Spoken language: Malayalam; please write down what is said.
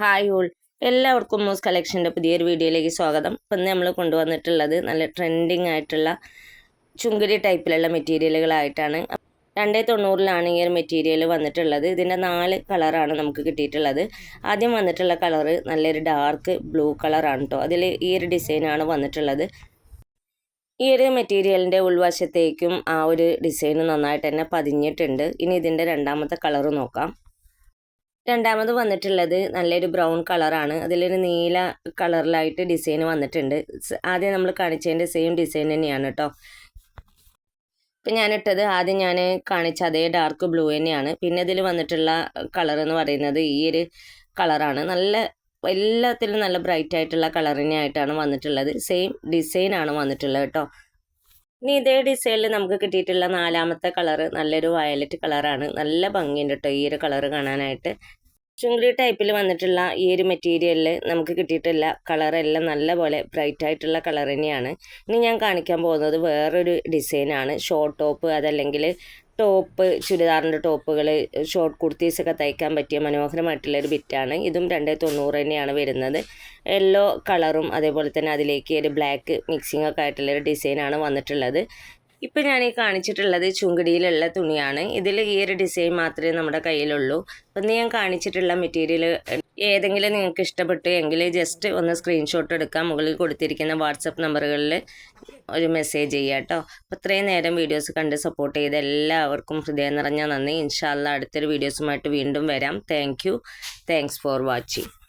ഹായ് ഓൾ എല്ലാവർക്കും മൂസ് കളക്ഷന്റെ പുതിയൊരു വീഡിയോയിലേക്ക് സ്വാഗതം. ഇപ്പം നമ്മൾ കൊണ്ടുവന്നിട്ടുള്ളത് നല്ല ട്രെൻഡിങ് ആയിട്ടുള്ള ചുങ്കരി ടൈപ്പിലുള്ള മെറ്റീരിയലുകളായിട്ടാണ് രണ്ടേ തൊണ്ണൂറിലാണ് ഈ ഒരു മെറ്റീരിയൽ വന്നിട്ടുള്ളത്. ഇതിന്റെ നാല് കളറാണ് നമുക്ക് കിട്ടിയിട്ടുള്ളത്. ആദ്യം വന്നിട്ടുള്ള കളറ് നല്ലൊരു ഡാർക്ക് ബ്ലൂ കളറാണ് കേട്ടോ അതിൽ ഈ ഒരു ഡിസൈനാണ് വന്നിട്ടുള്ളത്. ഈ ഒരു മെറ്റീരിയലിന്റെ ഉൾവശത്തേക്കും ആ ഒരു ഡിസൈൻ നന്നായിട്ട് തന്നെ പതിഞ്ഞിട്ടുണ്ട്. ഇനി ഇതിന്റെ രണ്ടാമത്തെ കളറ് നോക്കാം. രണ്ടാമത് വന്നിട്ടുള്ളത് നല്ലൊരു ബ്രൗൺ കളറാണ്. അതിലൊരു നീല കളറിലായിട്ട് ഡിസൈൻ വന്നിട്ടുണ്ട്. ആദ്യം നമ്മൾ കാണിച്ചതിന്റെ സെയിം ഡിസൈൻ തന്നെയാണ് കേട്ടോ ഇപ്പം ഞാനിട്ടത് ആദ്യം ഞാൻ കാണിച്ച അതേ ഡാർക്ക് ബ്ലൂ തന്നെയാണ്. പിന്നെ ഇതിൽ വന്നിട്ടുള്ള കളർ എന്ന് പറയുന്നത് ഈ ഒരു കളറാണ്. നല്ല എല്ലാത്തിലും നല്ല ബ്രൈറ്റ് ആയിട്ടുള്ള കളറിനെ ആയിട്ടാണ് വന്നിട്ടുള്ളത്. സെയിം ഡിസൈനാണ് വന്നിട്ടുള്ളത് കേട്ടോ ഇനി ഇതേ ഡിസൈനിൽ നമുക്ക് കിട്ടിയിട്ടുള്ള നാലാമത്തെ കളറ് നല്ലൊരു വയലറ്റ് കളറാണ് നല്ല ഭംഗിയുണ്ട് കേട്ടോ ഈ ഒരു കളറ് കാണാനായിട്ട്. ചുങ്കി ടൈപ്പിൽ വന്നിട്ടുള്ള ഈ ഒരു മെറ്റീരിയലിൽ നമുക്ക് കിട്ടിയിട്ടുള്ള കളറെല്ലാം നല്ല പോലെ ബ്രൈറ്റ് ആയിട്ടുള്ള കളർ തന്നെയാണ്. ഇനി ഞാൻ കാണിക്കാൻ പോകുന്നത് വേറൊരു ഡിസൈനാണ് ഷോർട്ട് ടോപ്പ് അതല്ലെങ്കിൽ ടോപ്പ് ചുരിദാറിന്റെ ടോപ്പുകൾ ഷോർട്ട് കുർത്തീസൊക്കെ തയ്ക്കാൻ പറ്റിയ മനോഹരമായിട്ടുള്ളൊരു ബിറ്റാണ് ഇതും രണ്ടേ തൊണ്ണൂറ് തന്നെയാണ് വരുന്നത്. യെല്ലോ കളറും അതേപോലെ തന്നെ അതിലേക്ക് ഒരു ബ്ലാക്ക് മിക്സിംഗ് ഒക്കെ ആയിട്ടുള്ളൊരു ഡിസൈനാണ് വന്നിട്ടുള്ളത്. ഇപ്പം ഞാൻ ഈ കാണിച്ചിട്ടുള്ളത് ചുങ്കടിയിലുള്ള തുണിയാണ്. ഇതിൽ ഈ ഒരു ഡിസൈൻ മാത്രമേ നമ്മുടെ കയ്യിലുള്ളൂ. അപ്പം ഞാൻ കാണിച്ചിട്ടുള്ള മെറ്റീരിയൽ ഏതെങ്കിലും നിങ്ങൾക്ക് ഇഷ്ടപ്പെട്ടു എങ്കിൽ ജസ്റ്റ് ഒന്ന് സ്ക്രീൻഷോട്ട് എടുക്കാം. മുകളിൽ കൊടുത്തിരിക്കുന്ന വാട്സപ്പ് നമ്പറുകളിൽ ഒരു മെസ്സേജ് ചെയ്യുക കേട്ടോ. അപ്പോൾ ഇത്രയും നേരം വീഡിയോസ് കണ്ട് സപ്പോർട്ട് ചെയ്ത എല്ലാവർക്കും ഹൃദയം നിറഞ്ഞ നന്ദി. ഇൻഷാല്ല അടുത്തൊരു വീഡിയോസുമായിട്ട് വീണ്ടും വരാം. Thank you thanks for watching